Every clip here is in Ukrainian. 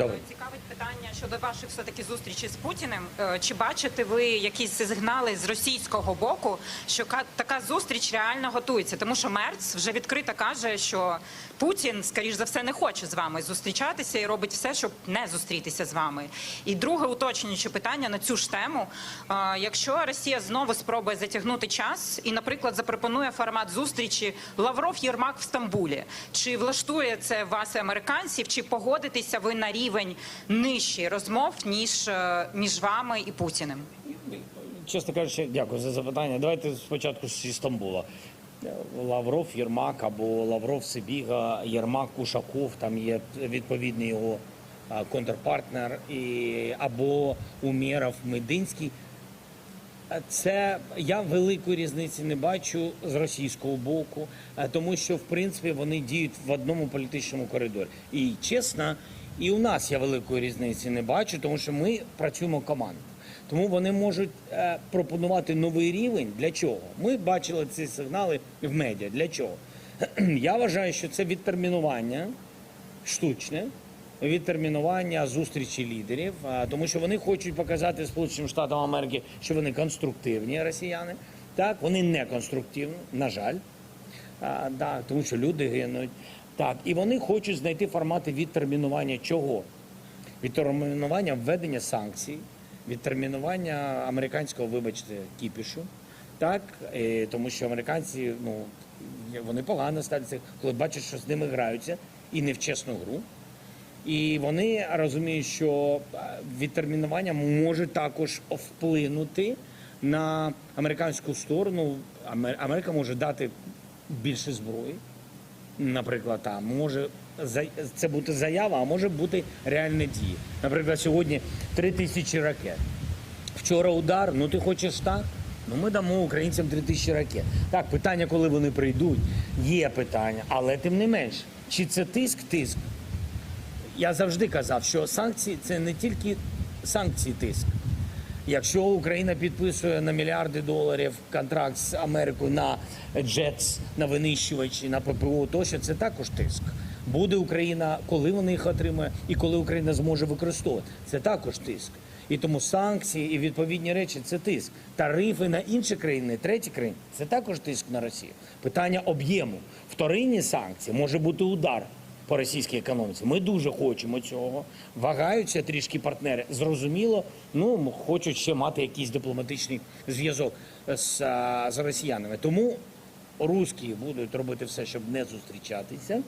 Добре. Цікавить питання щодо ваших все таки зустрічей з Путіним. Е, Чи бачите ви якісь сигнали з російського боку, що ка- така зустріч реально готується? Тому що Мерц вже відкрито каже, що Путін, скоріш за все, не хоче з вами зустрічатися і робить все, щоб не зустрітися з вами. І друге уточнююче питання на цю ж тему. Е, Якщо Росія знову спробує затягнути час і, наприклад, запропонує формат зустрічі Лавров Єрмак в Стамбулі, чи влаштує це вас американців, чи погодитеся ви на рівень нижчий розмов ніж е, між вами і Путіним? Чесно кажучи, дякую за запитання. Давайте спочатку зі Стамбула. Лавров, Єрмак або Лавров, Сибіга, Єрмак, Кушаков, там є відповідний його контрпартнер, і, або Умєров, Мединський. Це я великої різниці не бачу з російського боку, тому що в принципі вони діють в одному політичному коридорі. І чесно, і у нас я великої різниці не бачу, тому що ми працюємо командою. Тому вони можуть е, пропонувати новий рівень. Для чого? Ми бачили ці сигнали в медіа. Для чого? Я вважаю, що це відтермінування штучне відтермінування зустрічі лідерів, а, тому що вони хочуть показати Сполученим Штатам Америки, що вони конструктивні росіяни. Так, вони не конструктивні, на жаль, тому що люди гинуть. Так, і вони хочуть знайти формати відтермінування чого? Відтермінування введення санкцій, відтермінування американського, вибачте, кіпішу. Так, е, тому що американці, ну вони погано ставляться, коли бачать, що з ними граються і не в чесну гру. І вони розуміють, що е, відтермінування може також вплинути на американську сторону. Амер- Америка може дати більше зброї, наприклад, там може це бути заява, а може бути реальні дії. Наприклад, сьогодні три тисячі ракет. Вчора удар, ну ти хочеш так? Ну ми дамо українцям три тисячі ракет. Так, питання, коли вони прийдуть, є питання, але тим не менш, чи це тиск, тиск. Я завжди казав, що санкції це не тільки санкції тиск. Якщо Україна підписує на мільярди доларів контракт з Америкою на джетс, на винищувачі, на ППО, тощо це також тиск. Буде Україна, коли вони їх отримає, і коли Україна зможе використовувати, це також тиск. І тому санкції і відповідні речі це тиск. Тарифи на інші країни, треті країни це також тиск на Росію. Питання об'єму. Вторинні санкції може бути удар по російській економіці. Ми дуже хочемо цього. Вагаються трішки партнери. Зрозуміло, ну хочуть ще мати якийсь дипломатичний зв'язок з, з росіянами. Тому русські будуть робити все, щоб не зустрічатися.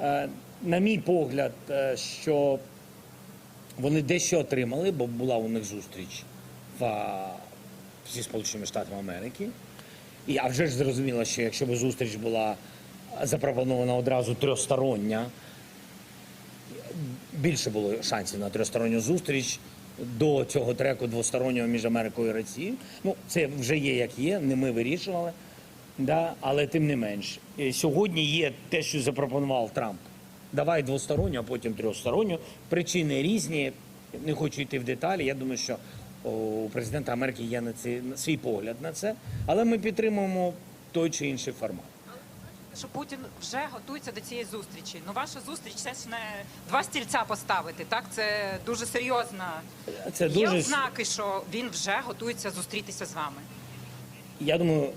Е, На мій погляд, е, що вони дещо отримали, бо була у них зустріч в, зі Сполученими Штатами Америки. І а вже ж зрозуміло, що якщо б зустріч була запропонована одразу трьохстороння, більше було шансів на трьохсторонню зустріч до цього треку двостороннього між Америкою і Росією. Ну, це вже є як є, не ми вирішували. Да, але тим не менш, е, сьогодні є те, що запропонував Трамп. Давай двосторонню, а потім трьохсторонню. Причини різні. Не хочу йти в деталі. Я думаю, що у президента Америки є на це на свій погляд на це, але ми підтримуємо той чи інший формат. Що Путін вже готується до цієї зустрічі. Ну, ваша зустріч це ж не два стільця поставити. Так, це дуже серйозна. Це Є ознаки, що він вже готується зустрітися з вами. Я думаю,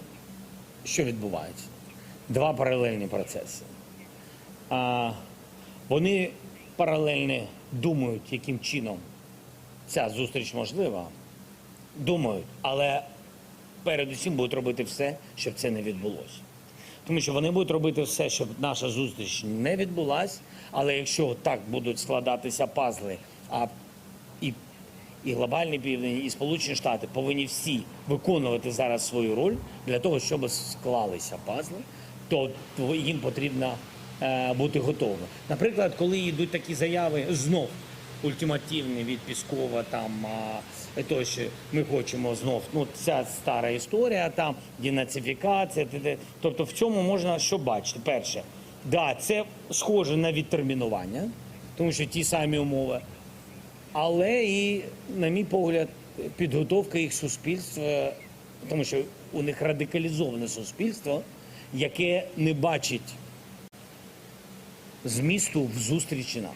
що відбувається? Два паралельні процеси. А, вони паралельно думають, яким чином ця зустріч можлива. Думають, але передусім будуть робити все, щоб це не відбулося. Тому що вони будуть робити все, щоб наша зустріч не відбулась. Але якщо так будуть складатися пазли, а і і глобальний південь, і Сполучені Штати повинні всі виконувати зараз свою роль для того, щоб склалися пазли, то їм потрібно е, бути готовими. Наприклад, коли йдуть такі заяви знов ультимативні від Піскова, там а, то, що ми хочемо знов. Ну ця стара історія, там денацифікація, тобто в цьому можна що бачити? Перше, да, це схоже на відтермінування, тому що ті самі умови але і, на мій погляд, підготовка їх суспільства, тому що у них радикалізоване суспільство, яке не бачить змісту в зустрічі нас.